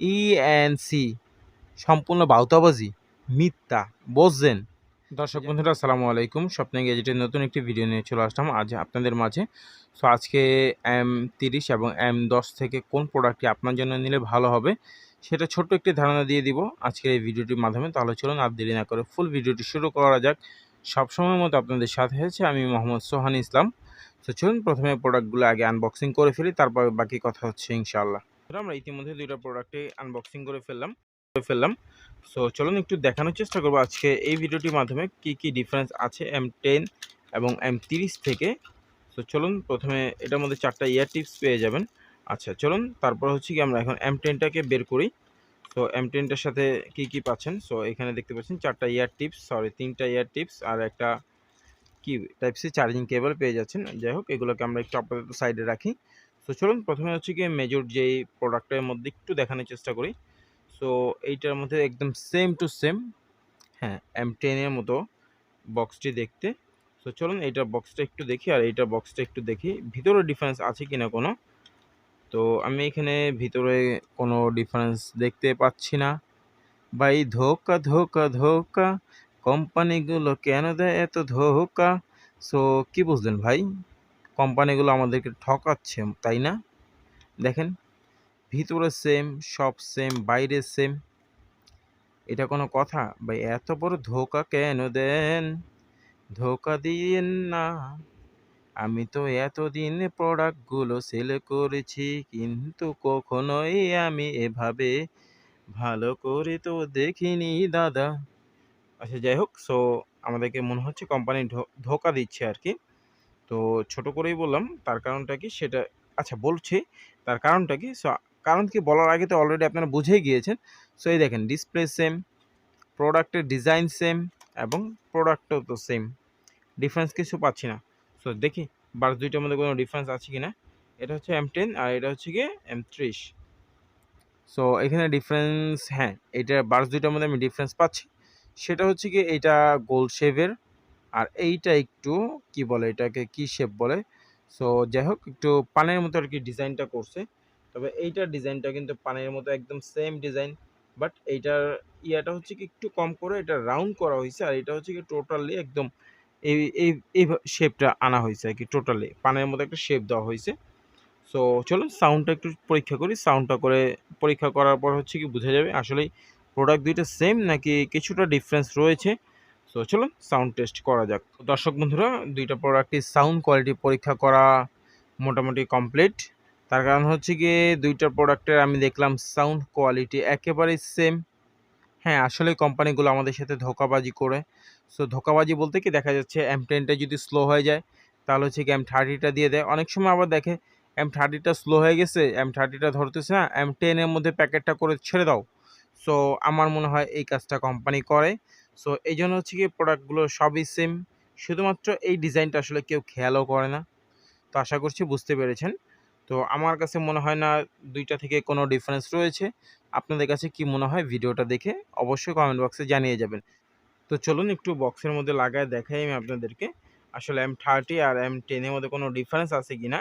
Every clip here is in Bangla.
ইএনসি সম্পূর্ণ বাউতাবাজি মিথ্যা বুঝছেন দর্শক বন্ধুরা আসসালামু আলাইকুম। স্বপ্নে গেজেটের নতুন একটি ভিডিও নিয়ে চলে আসলাম। আজ আপনাদের মাঝে। সো আজকে এম তিরিশ এবং এম দশ থেকে কোন প্রোডাক্টটি আপনার জন্য নিলে ভালো হবে সেটা ছোট্ট একটি ধারণা দিয়ে দিব আজকের এই ভিডিওটির মাধ্যমে। তাহলে চলুন আর দেরি না করে ফুল ভিডিওটি শুরু করা যাক। সবসময় মতো আপনাদের সাথে হয়েছে আমি মোহাম্মদ সোহান ইসলাম। তো চলুন প্রথমে প্রোডাক্টগুলো আগে আনবক্সিং করে ফেলি তারপর বাকি কথা হচ্ছে ইনশাআল্লাহ। তো আমরা ইতিমধ্যে দুইটা প্রোডাক্টে আনবক্সিং করে ফেললাম করে ফেললাম। সো চলুন একটু দেখানোর চেষ্টা করব আজকে এই ভিডিওটির মাধ্যমে কি কি ডিফারেন্স আছে এম টেন এবং এম তিরিশ থেকে। সো চলুন প্রথমে এটার মধ্যে চারটা ইয়ার টিপস পেয়ে যাবেন। আচ্ছা চলুন তারপর হচ্ছে কি আমরা এখন এম টেনটাকে বের করি। তো এম টেনটার সাথে কি কি পাচ্ছেন? সো এখানে দেখতে পাচ্ছেন চারটা ইয়ার টিপস সরি তিনটা ইয়ার টিপস আর একটা কি টাইপ সি চার্জিং কেবল পেয়ে যাচ্ছেন। যাই হোক, এগুলোকে আমরা একটু আপাতত সাইডে রাখি। তো চলুন প্রথমে হচ্ছে গিয়ে মেজর যেই প্রোডাক্টের মধ্যে একটু দেখানোর চেষ্টা করি। সো এইটার মধ্যে একদম সেম টু সেম হ্যাঁ এম টেনের মতো বক্সটি দেখতে। সো চলুন এইটার বক্সটা একটু দেখি আর এইটার বক্সটা একটু দেখি। ভিতরে ডিফারেন্স আছে কিনা কোনো? তো, আমি এখানে ভিতরে কোনো ডিফারেন্স দেখতে পাচ্ছি না। ভাই, ধোকা ধোকা ধোকা কোম্পানিগুলো কেন দেয় এত ধোকা? সো কি বুঝলেন ভাই? কোম্পানিগুলো আমাদেরকে ঠকাচ্ছে, তাই না? দেখেন, ভিতরে সেম সব সেম বাইরে সেম এটা কোনো কথা? ভাই, এত বড় ধোকা কেন দেন? ধোকা দিয়েন না। আমি তো এতদিন প্রোডাক্টগুলো সেল করেছি, কিন্তু কখনোই আমি এভাবে ভালো করে তো দেখিনি, দাদা। আচ্ছা যাই হোক সো আমাদেরকে মনে হচ্ছে কোম্পানি ধোকা দিচ্ছে আর কি। তো ছোট করেই বললাম, তার কারণটা কি সেটা আচ্ছা বলছি, তার কারণটা কি? সো, কারণ কি বলার আগে তো অলরেডি আপনারা বুঝেই গিয়েছেন। সো, এই দেখেন ডিসপ্লে সেম প্রোডাক্টের ডিজাইন সেম এবং প্রোডাক্টও তো সেম ডিফারেন্স কিছু পাচ্ছি না। সো, দেখি বার্স দুইটার মধ্যে কোনো ডিফারেন্স আছে কি না এটা হচ্ছে এম টেন আর এটা হচ্ছে গিয়ে এম ত্রিশ সো, এখানে ডিফারেন্স হ্যাঁ এটা বার্স দুইটার মধ্যে আমি ডিফারেন্স পাচ্ছি। সেটা হচ্ছে কি এটা গোল্ড শেভের আর এইটা একটু কি বলে এটাকে কি শেপ বলে? সো যাই হোক একটু পানের মতো আর কি ডিজাইনটা করছে। তবে এইটার ডিজাইনটা কিন্তু পানের মতো একদম সেম ডিজাইন বাট এইটার ইয়াটা হচ্ছে কি একটু কম করে, এটা রাউন্ড করা হয়েছে, আর এটা হচ্ছে কি টোটালি একদম এই এই এই শেপটা আনা হয়েছে আর কি টোটালি পানের মতো একটা শেপ দেওয়া হয়েছে। সো চলুন সাউন্ডটা একটু পরীক্ষা করি সাউন্ডটা করে পরীক্ষা করার পর হচ্ছে কি বোঝা যাবে আসলেই প্রোডাক্ট দুইটা সেম নাকি কিছুটা ডিফারেন্স রয়েছে। সো চলুন সাউন্ড টেস্ট করা যাক। দর্শক বন্ধুরা, দুইটা প্রোডাক্টের সাউন্ড কোয়ালিটি পরীক্ষা করা মোটামুটি কমপ্লিট তার কারণ হচ্ছে গিয়ে দুইটা প্রোডাক্টের আমি দেখলাম সাউন্ড কোয়ালিটি একেবারেই সেম হ্যাঁ আসলে কোম্পানিগুলো আমাদের সাথে ধোকাবাজি করে। সো ধোকাবাজি বলতে কি, দেখা যাচ্ছে এম টেনটা যদি স্লো হয়ে যায়, তাহলে হচ্ছে কি এম থার্টিটা দিয়ে দেয়। অনেক সময় আবার দেখে এম থার্টিটা স্লো হয়ে গেছে এম থার্টিটা ধরতেছে না এম টেনের মধ্যে প্যাকেটটা করে ছেড়ে দাও। সো আমার মনে হয় এই কাজটা কোম্পানি করে। সো এই জন্য হচ্ছে কি প্রোডাক্টগুলো সবই সেম শুধুমাত্র এই ডিজাইনটা আসলে কেউ খেয়ালও করে না। তো আশা করছি বুঝতে পেরেছেন। তো আমার কাছে মনে হয় না দুইটা থেকে কোনো ডিফারেন্স রয়েছে। আপনাদের কাছে কি মনে হয় ভিডিওটা দেখে অবশ্যই কমেন্ট বক্সে জানিয়ে যাবেন। তো চলুন একটু বক্সের মধ্যে লাগায় দেখাই আমি আপনাদেরকে। আসলে এম থার্টি আর এম টেনের মধ্যে কোনো ডিফারেন্স আছে কি না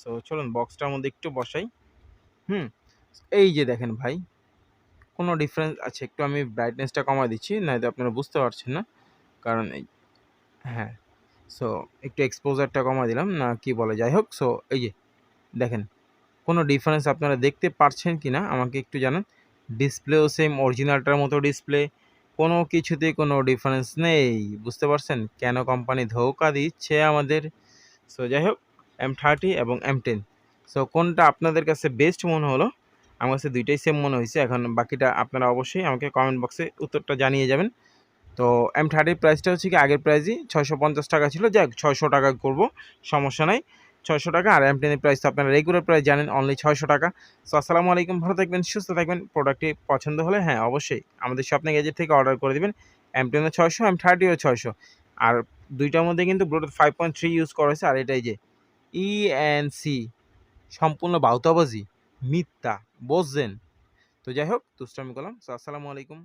সো চলুন বক্সটার মধ্যে একটু বসাই। হুম, এই যে দেখেন ভাই। কোনো ডিফারেন্স আছে? একটু আমি ব্রাইটনেসটা কমা দিচ্ছি নয়তো আপনারা বুঝতে পারছেন না। কারণ এই হ্যাঁ সো একটু এক্সপোজারটা কমা দিলাম, না কি বলে, যাই হোক সো এই যে, দেখেন, কোনো ডিফারেন্স আপনারা দেখতে পারছেন কি না আমাকে একটু জানান। ডিসপ্লেও সেম অরিজিনালটার মতো ডিসপ্লে কোনো কিছুতেই কোনো ডিফারেন্স নেই, বুঝতে পারছেন? কেন কোম্পানি ধোকা দিচ্ছে আমাদের? সো যাই হোক এম থার্টি এবং এম টেন সো কোনটা আপনাদের কাছে বেস্ট মনে হলো? আমার কাছে দুইটাই সেম মনে হয়েছে। এখন বাকিটা আপনারা অবশ্যই আমাকে কমেন্ট বক্সে উত্তরটা জানিয়ে যাবেন। তো এম থার্টির প্রাইসটা হচ্ছে কি আগের প্রাইসই ছয়শো পঞ্চাশ টাকা ছিল। যাক, ছয়শো টাকা করব, সমস্যা নাই। ছয়শো টাকা আর এম টেনের প্রাইস তো আপনারা রেগুলার প্রাইস জানেন অনলি ছয়শো টাকা। সো আসসালামু আলাইকুম, ভালো থাকবেন, সুস্থ থাকবেন। প্রোডাক্টটি পছন্দ হলে হ্যাঁ অবশ্যই আমাদের স্বপ্নে গেজেট থেকে অর্ডার করে দেবেন। এম টেনও ছয়শো এম থার্টিও ছয়শো। আর দুইটার মধ্যে কিন্তু Bluetooth five point three use করা হয়েছে। আর এটাই যে ইএনসি সম্পূর্ণ বাউতাবাজি, মিথ্যা। বুঝছেন তো যাই হোক তুষ্টামি করলাম। সো আসসালামু আলাইকুম।